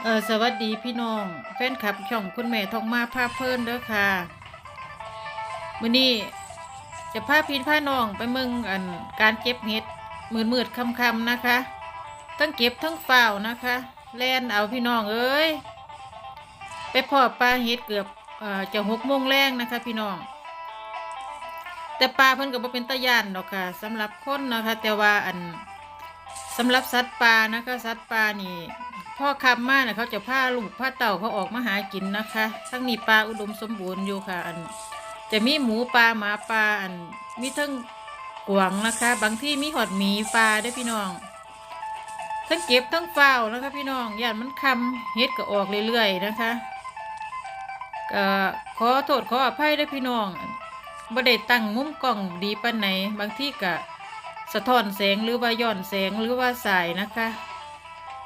เออสวัสดีพี่น้อง แฟนคลับช่องคุณแม่ทองมาพาเพลินเด้อค่ะมื้อนี้จะพาพี่พาน้องไปเมืองอันการเก็บเห็ดมืดมืดๆค่ำนะคะ ทั้งเก็บทั้งเฝ้านะคะแล่นเอาพี่น้องเอ้ยไปพอปลาเห็ดเกือบเอ่อจะหกโมงแรงนะคะ พี่น้อง แต่ปลาเพิ่นก็บ่เป็นตะยานดอกค่ะสำหรับคนนะคะ แต่ว่าอันสำหรับสัตว์ป่านะคะสัตว์ป่านี่ พ่อคำมาเนี่ยเขาจะพาลูกพาเต่าเขาออกมาหากินนะคะทั้งนี้ปลาอุดมสมบูรณ์อยู่ค่ะ อัน จะมีหมูปลาหมาปลาอันมีทั้งกวางนะคะ บางที่มีหอดหมีปลาด้วยพี่น้อง ทั้งเก็บทั้งเฝ้านะคะพี่น้องย่านมันคำเฮ็ดก็ออกเรื่อยๆนะคะก็ขอโทษขออภัยด้วยพี่น้องบ่ได้ตั้งมุมกล้องดีปานไหนบางที่ก็สะท้อนแสงหรือว่าย้อนแสงหรือว่าสายนะคะ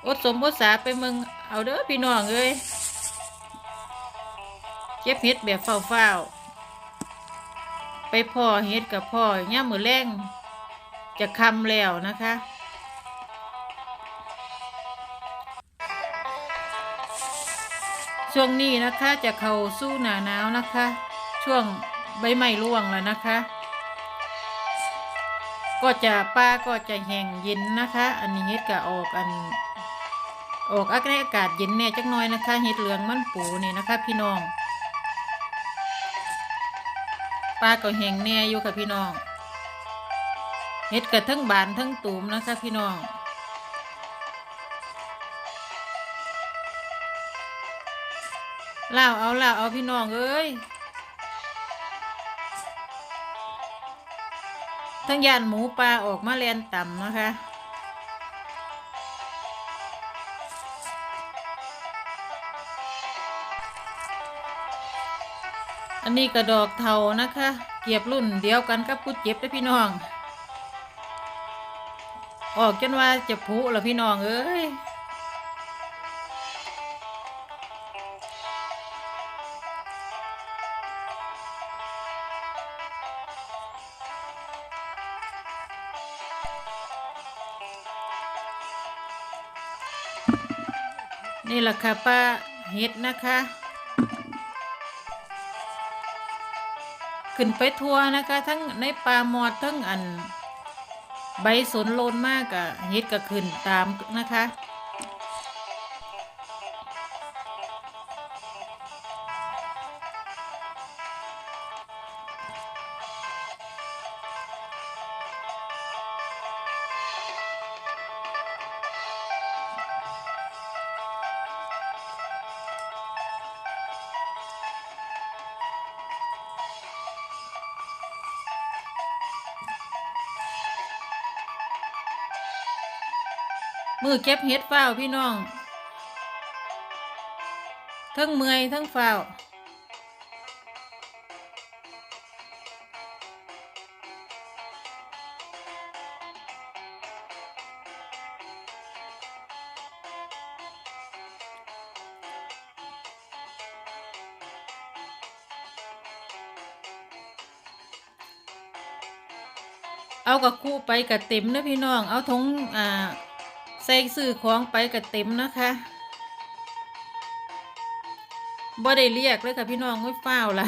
อดสมอดสาไปมืองเอาเด้อพี่น้องเอ้ยเก็บเห็ดแบบเฝ้าๆไปพ่อเห็ดกับพ่อย่ามือแรงจะคำแล้วนะคะช่วงนี้นะคะจะเข้าสู้หนาหนาวนะคะ ช่วงใบไม้ร่วงแล้วนะคะ ก็จะป้าก็จะแห้งเย็นนะคะ อันนี้เฮ็ดก็ออกอัน ออกอากาศเย็นแน่จักหน่อยนะคะเห็ดเหลืองมันปูนี่นะคะ พี่น้องปลาก็แห้งแน่อยู่ค่ะพี่น้องเห็ดกระทั้งบานทั้งตูมนะคะพี่น้องล่าวเอาล่าวเอาพี่น้องเอ้ยทั้งยานหมูปลาออกมาแลนต่ำนะคะ อันนี้กระดอกเทานะคะ เก็บรุ่นเดียวกันกับผู้เจ็บนะพี่น้อง ออกจนว่าจะผุแล้วพี่น้องเอ้ยนี่แหละค่ะป้าเห็ดนะคะ ขึ้นไปทัวนะคะ ทั้งในป่าหมอดทั้งอัน ใบสนโลนมากอะเฮ็ดก็ขึ้นตามนะคะ มือเก็บเฮ็ดเฝ้าพี่น้อง ทั้งเมื่อยทั้งเฝ้าเอากับคู่ไปกับเต็มนะพี่น้อง เอาทงอ่า ใส่ซื้อของไปกับเต็มนะคะบ่ได้เรียกเลยค่ะพี่น้องไม่เฝ้าไร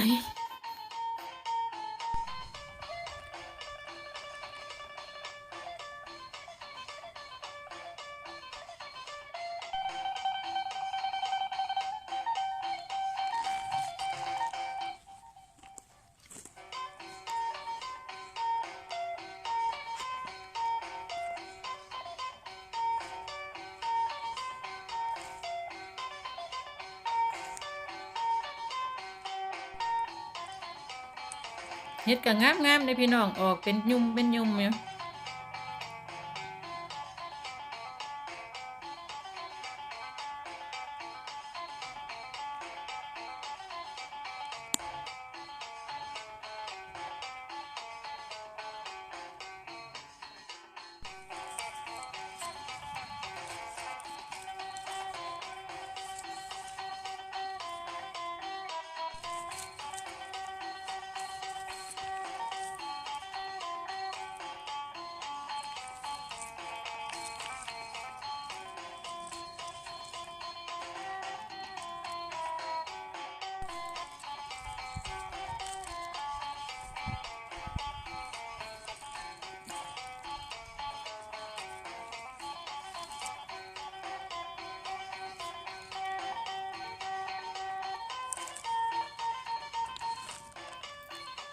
เฮ็ดก็งามงามๆเลยพี่น้องออกเป็นยุ่มเป็นยุ่มอยู่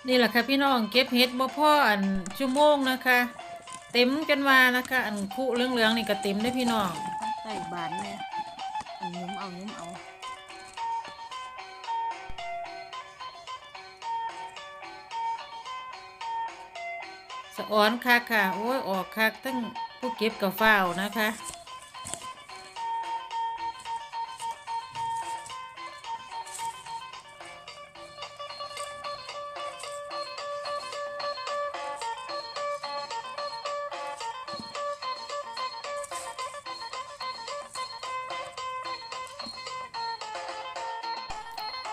นี่แหละค่ะพี่น้องเก็บเห็ดบ่พ่ออันชั่วโมงนะคะ เต็มจนว่านะคะ อันคุเหลืองๆนี่ก็เต็มได้อพี่น้องต้องใส่บานเลยอันยุ้มเอายุ้มเอาสะอ้อนคักค่ะ โอ้ยออกคักตั้งผู้เก็บกับฝ้าวนะคะ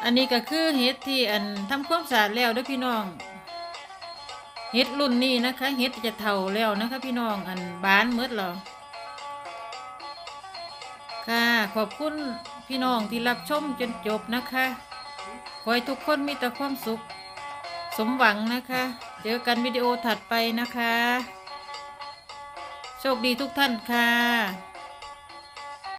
อันนี้ก็คือเห็ดที่อันทำความสะอาดแล้วด้วยพี่น้องเห็ดรุ่นนี้นะคะเห็ดจะเท่าแล้วนะคะ พี่น้องอันบานมืดแล้วค่ะขอบคุณพี่น้องที่รับชมจนจบนะคะ ขอให้ทุกคนมีแต่ความสุข สมหวังนะคะ เจอกันวิดีโอถัดไปนะคะ โชคดีทุกท่านค่ะ